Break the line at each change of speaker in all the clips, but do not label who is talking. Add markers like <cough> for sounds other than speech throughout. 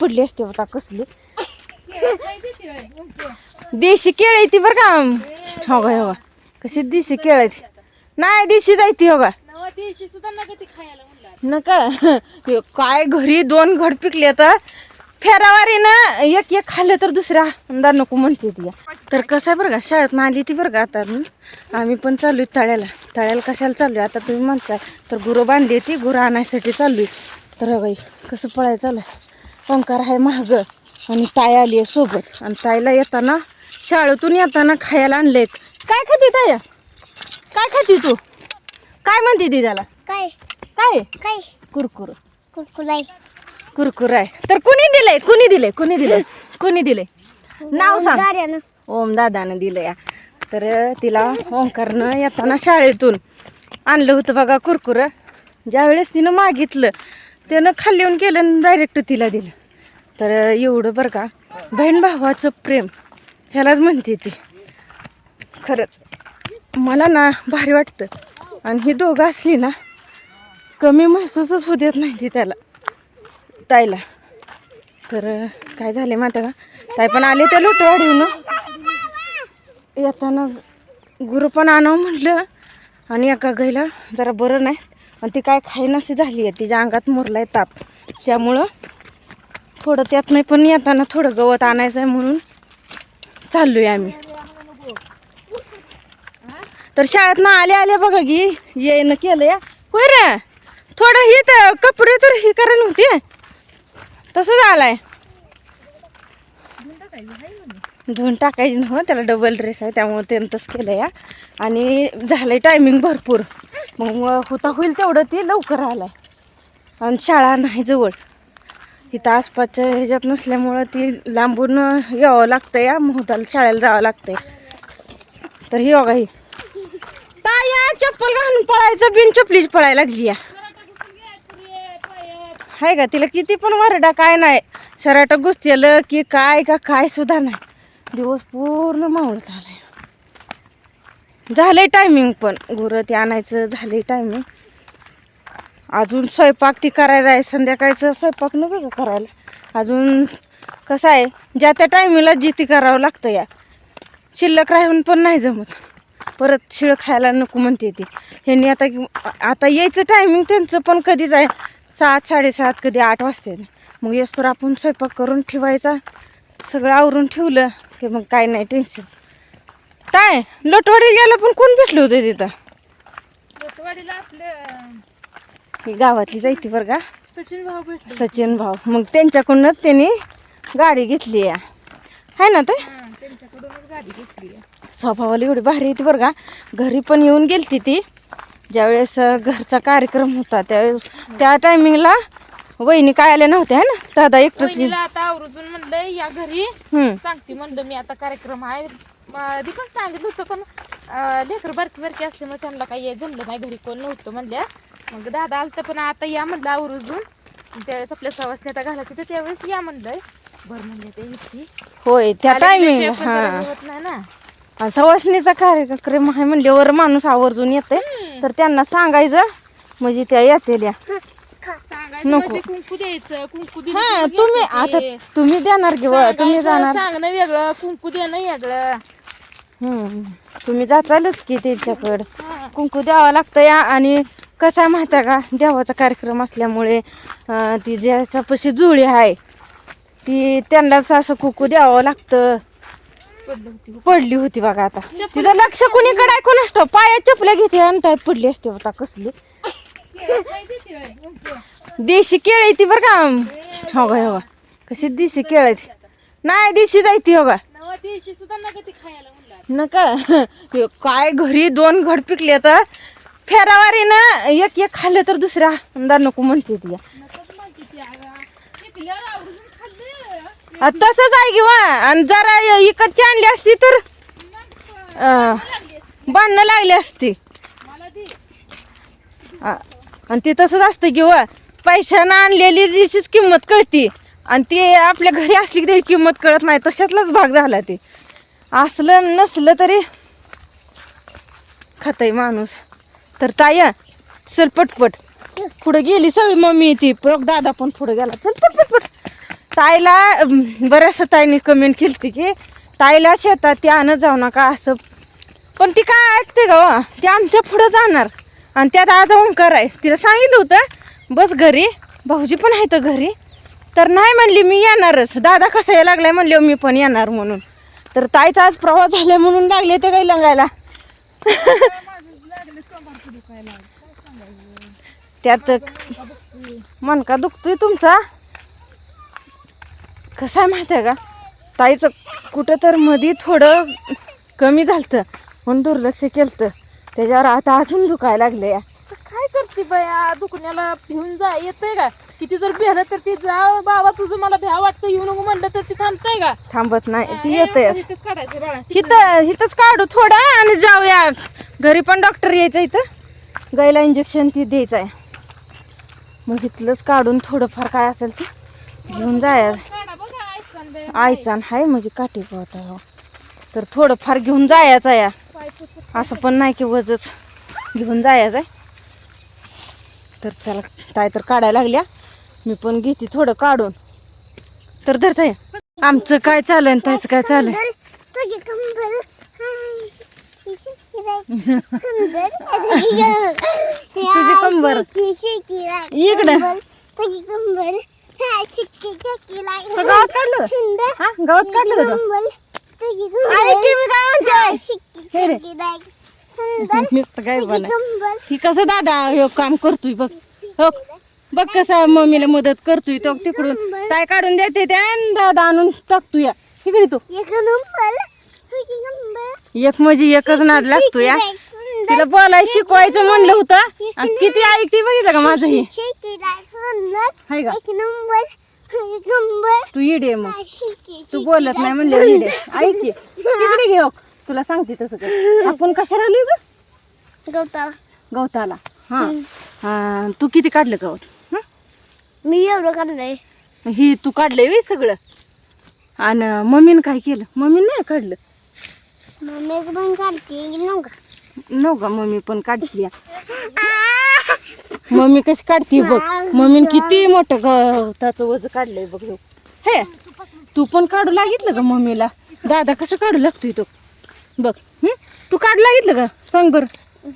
पडली असते बघा कसली. <laughs> देशी केळ आहे ती बरं का. हो का हो कशी देशी केळ आहे ती. नाही देशी जायती हो
सुद्धा नका
हे काय घरी दोन घड पिकले आता. फेरावारीनं एक एक खाल्लं तर दुसऱ्या. अंदाज नको म्हणते ती. तर कसं आहे बरं का शाळेत आली ती बरं का आता. आम्ही पण चालू तळ्याला. तळ्याला कशाला चालू आहे? आता तुम्ही म्हणताय तर गुरं बांधली ती गुरं आणायसाठी चालू आहे. तर बाई कसं पळायचं चालू आहे? ओंकार आहे महाग आणि ताई आली आहे सोबत. आणि ताईला येताना शाळेतून येताना खायला आणलेत. काय खाती ताया काय खाती तू? काय म्हणते ती त्याला?
काय?
काय?
काय?
कुरकुर.
कुरकुलाई
कुरकुर आहे. तर कुणी दिलंय? कुणी दिलंय? कुणी दिलंय? कुणी दिलंय? नाव सांग. ओम दादानं दिलं या तर तिला ओंकारनं येताना शाळेतून आणलं होतं बघा कुरकुर. ज्यावेळेस तिनं मागितलं त्यानं खाली येऊन केलं आणि डायरेक्ट तिला दिलं. तर एवढं बरं का. बहीण भावाचं प्रेम ह्यालाच म्हणते ती. खरंच. मला ना भारी वाटतं. आणि ही दोघं असली ना कमी महसूसच होऊ देत नाही ती त्याला ताईला. तर काय झाले माहिती का? ताई पण आले त्या लोटवाडीनं येताना गुरु पण आणावं म्हटलं. आणि एका गाईला जरा बरं नाही. आणि ती काय खाईनाशी झाली आहे. तिच्या अंगात मुरलाय ताप. त्यामुळं थोडं त्यात नाही पण येताना थोडं गवत आणायचं आहे म्हणून चाललोय आम्ही. तर शाळेत ना आले आले बघा की येणं केलं या होय रे थोडं हे तर कपडे तर हे करा होते. तसंच आलाय धुवून टाकायची ना हो त्याला डबल ड्रेस आहे त्यामुळे ते तसं केलं या आणि झालंय टायमिंग भरपूर. मग होता होईल तेवढं ते लवकर आलाय. आणि शाळा नाही जवळ. इथं आसपासच्या ह्याच्यात नसल्यामुळं ती लांबून यावं लागतं या मुहूर्ताला शाळेला जावं लागतंय. तर ही बघा ही. ताया चप्पल घालून पळायचं बिन चपलीच पळायला लागली या. आहे का तिला किती पण वरडा काय नाही. शराट घुसतेलं की काय का काय सुद्धा नाही. दिवस पूर्ण मावळत आलाय. झालंय टायमिंग पण. गुरं ते आणायचं झालंय टायमिंग अजून स्वयंपाक ती करायला आहे संध्याकाळचं स्वयंपाक नको का करायला? अजून कसं आहे ज्या त्या टायमिंगला जी ती करावं लागतं या. शिल्लक राहून पण नाही जमत. परत शिळ खायला नको म्हणते ती. ह्यांनी आता आता यायचं टायमिंग त्यांचं पण कधीच आहे. सात साडेसात कधी आठ वाजते. मग येस तर आपण स्वयंपाक करून ठेवायचा. सगळं आवरून ठेवलं की मग काय नाही टेन्शन काय? लोटवाडी गेला पण कोण भेटलं होतं तिथं?
लोटवाडीला आपलं
ही गावातली जायती बरं का?
सचिन भाऊ भेटले.
सचिन भाऊ. मग त्यांच्याकडूनच त्यांनी गाडी घेतली आहे. है ना ते
त्यांच्याकडूनच गाडी घेतली
स्वभावाला एवढी भारी येते बरं का? घरी पण येऊन गेलती ती. ज्यावेळेस घरचा कार्यक्रम होता त्यावेळेस त्या टायमिंगला वहिनी काय आल्या नव्हत्या है ना? दादा एकटंच
वहिनीला आता आवरून म्हणलं या घरी.
हम्म.
सांगते म्हणलं मी आता कार्यक्रम आहे. आधी पण सांगितलं होतं पण लेकरं बारकी बारकी असल्यामुळे त्यांना काही जमलं नाही घरी कोण नव्हतं म्हणल्या. मग दादा आलता पण आता या म्हणलं आवरून ज्यावेळेस आपल्या सवासने आता घालायचे तर त्यावेळेस या म्हणलंय. बरं म्हणले ते इतकी.
होय त्या
होत नाही ना.
आणि सवासणीचा कार्यक्रम आहे म्हणल्यावर माणूस आवर्जून येते तर त्यांना सांगायचं म्हणजे त्या येतील या.
सांगायचं
नको.
म्हणजे कुंकू द्यायचं कुंकू
हा तुम्ही
येतं.
आता
ते.
तुम्ही देणार किंवा तुम्ही जाणार?
सांगणं वेगळं कुंकू देणं वेगळं.
हम्म. तुम्ही जाचालच की त्यांच्याकडं. कुंकू द्यावं लागतं या आणि कसं माहिती का? देवाचा कार्यक्रम असल्यामुळे ती ज्याच्यापाशी जुळी आहे ती त्यांनाच असं कुंकू द्यावं लागतं.
पडलं होती
बघा आता. तिथं लक्ष कुणीकडे कोण असतं पायात चपल्या घेते आणि पडली असते आता कसली. देशी केळ आहे ती बरं का? हो का हो कशी देशी केळ आहे ती. नाही देशी जायती हो
सुद्धा नका
काय घरी दोन घड पिकले तर फेरावारीनं एक एक खाल्लं तर दुसऱ्या अंदाज नको म्हणते ती. आ, तसंच आहे किंवा आणि जरा इकडची आणली असती तर अं, बांधणं लागली असती. आ, आणि ते तसंच असतं किंवा पैशानं आणलेली तिचीच किंमत कळती. आणि ते आपल्या घरी असली की त्याची किंमत कळत नाही तशातलाच भाग झाला ते. असलं नसलं तरी खातय माणूस. तर ताय चल पटपट. पुढे गेली सगळी मम्मी ती. बघ दादा पण पुढे गेला. चल पट पट पट ताईला बऱ्याचशा ताईने कमेंट केली की ताईला शेतात ती आणत जाऊ नका असं. पण ती काय ऐकते वा? ती आमच्या पुढं जाणार. आणि त्यात आज ओंकार आहे. तिला सांगितलं होतं बस घरी. भाऊजी पण आहे तर घरी. तर नाही म्हणली मी येणारच. दादा कसं यायला लागलाय? म्हणले मी पण येणार म्हणून. तर ताईचा आज प्रवास झाला म्हणून लागले ते काही लंगायला. <laughs> त्यात मनका दुखतोय तुमचा? कसं आहे माहिती आहे का? ताईचं कुठं तर मध्ये थोडं कमी झालतं म्हणून दुर्लक्ष केलं त्याच्यावर आता अजून दुखायला लागले
काय करते बया? दुखण्याला भिवून जा येतंय का? किती जर भेलं तर ती जा. बाबा तुझं मला भ्या वाटतं येऊ नको म्हणलं तर ती थांबतंय का?
थांबत नाही ती येते इथं इथंच काढू थोडा आणि जाऊया. घरी पण डॉक्टर यायचं इथं. गाईला इंजेक्शन ती द्यायचं आहे मग इथलंच काढून थोडंफार काय असेल ते घेऊन जाया.
काढा बघा
हाय म्हणजे काठी होता हो. तर थोडंफार घेऊन जायचं या. असं पण नाही की वजच घेऊन जायचं आहे. तर चला ताय तर काढायला लागल्या. मी पण घेते थोडं काढून. तर धरताय आमचं काय चालू आहे त्याचं काय चालू आहे
तुझे कंबल तुझे
कंबर. इकडं. गावात काढलं हा गावात काढलं का तो? अरे काय म्हणते? <laughs> नुसतं काय कसं दादा हे काम करतोय बघ. हो. बघ कसं मम्मीला मदत करतोय तो तिकडून. काय काढून देते त्या दादा आणून टाकतोय. या इकडे तू
एक
म्हणजे एकच नाद लागतो या तिला बोलाय शिकवायचं म्हणलं होतं आणि किती ऐकते बघितलं का माझं हे? हाय का? तू इडे मग. तू बोलत नाही म्हणलं इडे. ऐक. तिकडे घे हो. तुला सांगते तसं आपण कशाला आलोय ग?
गवता
गवताला. हा. हा तू किती काढलं गवत?
मी एवढं काढलंय.
ही तू काढलंय सगळं? आणि मम्मीनं काय केलं? मम्मीनं नाही काढलं?
मम्मी पण काढते
नव का मम्मी पण काढती मम्मी कशी काढते बघ. मम्मीनं किती मोठं गवताचं वज काढलंय बघ. हे तू पण काढू लागितलं का मम्मीला? दादा कसं काढू लागतोय तो? बघ? तू काढू लागितलं का? सांग बरं.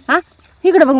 हा? इकडं बघ.